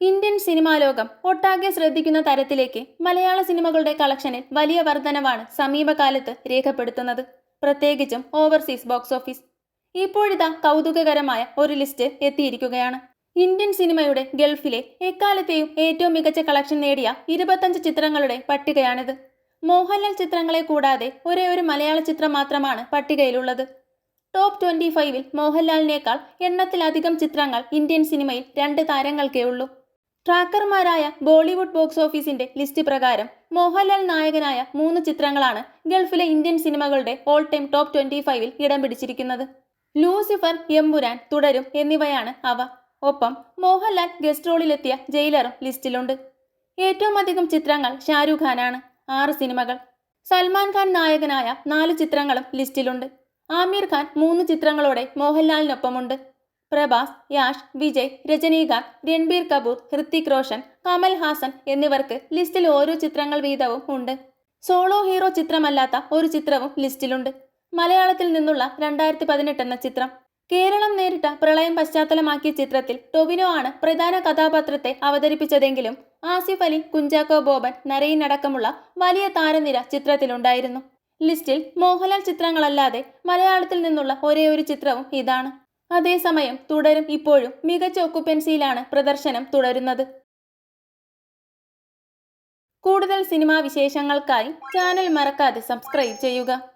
Indian cinema ലോകം ഒട്ടാകെ ശ്രദ്ധിക്കുന്ന തരത്തിലേക്ക് മലയാള സിനിമകളുടെ കളക്ഷനിൽ വലിയ വർധനവാണ് സമീപകാലത്ത് രേഖപ്പെടുത്തുന്നത്. പ്രത്യേകിച്ചും ഓവർസീസ് ബോക്സ് ഓഫീസ്. ഇപ്പോഴിതാ കൗതുകകരമായ ഒരു ലിസ്റ്റ് എത്തിയിരിക്കുകയാണ്. ഇന്ത്യൻ സിനിമയുടെ ഗൾഫിലെ എക്കാലത്തെയും ഏറ്റവും മികച്ച കളക്ഷൻ നേടിയ ഇരുപത്തഞ്ച് ചിത്രങ്ങളുടെ പട്ടികയാണിത്. മോഹൻലാൽ ചിത്രങ്ങളെ കൂടാതെ ഒരേ ഒരു മലയാള ചിത്രം മാത്രമാണ് പട്ടികയിലുള്ളത്. ടോപ്പ് ട്വന്റി ഫൈവിൽ മോഹൻലാലിനേക്കാൾ എണ്ണത്തിലധികം ചിത്രങ്ങൾ ഇന്ത്യൻ സിനിമയിൽ രണ്ട് താരങ്ങൾക്കേ ഉള്ളൂ. ട്രാക്കർമാരായ ബോളിവുഡ് ബോക്സ് ഓഫീസിന്റെ ലിസ്റ്റ് പ്രകാരം മോഹൻലാൽ നായകനായ മൂന്ന് ചിത്രങ്ങളാണ് ഗൾഫിലെ ഇന്ത്യൻ സിനിമകളുടെ ഓൾ ടൈം ടോപ്പ് ട്വന്റി ഫൈവിൽ ഇടം പിടിച്ചിരിക്കുന്നത്. ലൂസിഫർ എമ്പുരാൻ തുടരും എന്നിവയാണ് അവ. ഒപ്പം മോഹൻലാൽ ഗസ്റ്റ് റോളിലെത്തിയ ജയിലറും ലിസ്റ്റിലുണ്ട്. ഏറ്റവും അധികം ചിത്രങ്ങൾ ഷാരൂഖ് ഖാനാണ്. ആറ് സിനിമകൾ. സൽമാൻ ഖാൻ നായകനായ നാല് ചിത്രങ്ങളും ലിസ്റ്റിലുണ്ട്. ആമിർ ഖാൻ മൂന്ന് ചിത്രങ്ങളോടെ മോഹൻലാലിനൊപ്പമുണ്ട്. പ്രഭാസ് യാഷ് വിജയ് രജനീകാന്ത് രൺബീർ കപൂർ ഹൃത്തിക് റോഷൻ കമൽ ഹാസൻ എന്നിവർക്ക് ലിസ്റ്റിൽ ഓരോ ചിത്രങ്ങൾ വീതവും ഉണ്ട്. സോളോ ഹീറോ ചിത്രമല്ലാത്ത ഒരു ചിത്രവും ലിസ്റ്റിലുണ്ട്. മലയാളത്തിൽ നിന്നുള്ള രണ്ടായിരത്തി പതിനെട്ട് എന്ന ചിത്രം. കേരളം നേരിട്ട പ്രളയം പശ്ചാത്തലമാക്കിയ ചിത്രത്തിൽ ടൊവിനോ ആണ് പ്രധാന കഥാപാത്രത്തെ അവതരിപ്പിച്ചതെങ്കിലും ആസിഫ് അലി കുഞ്ചാക്കോ ബോബൻ നരയിൻ അടക്കമുള്ള വലിയ താരനിര ചിത്രത്തിലുണ്ടായിരുന്നു. ലിസ്റ്റിൽ മോഹൻലാൽ ചിത്രങ്ങളല്ലാതെ മലയാളത്തിൽ നിന്നുള്ള ഒരേ ഒരു ചിത്രവും ഇതാണ്. അതേസമയം തുടരും ഇപ്പോഴും മികച്ച ഒക്കുപ്പൻസിയിലാണ് പ്രദർശനം തുടരുന്നത്. കൂടുതൽ സിനിമാ വിശേഷങ്ങൾക്കായി ചാനൽ മറക്കാതെ സബ്സ്ക്രൈബ് ചെയ്യുക.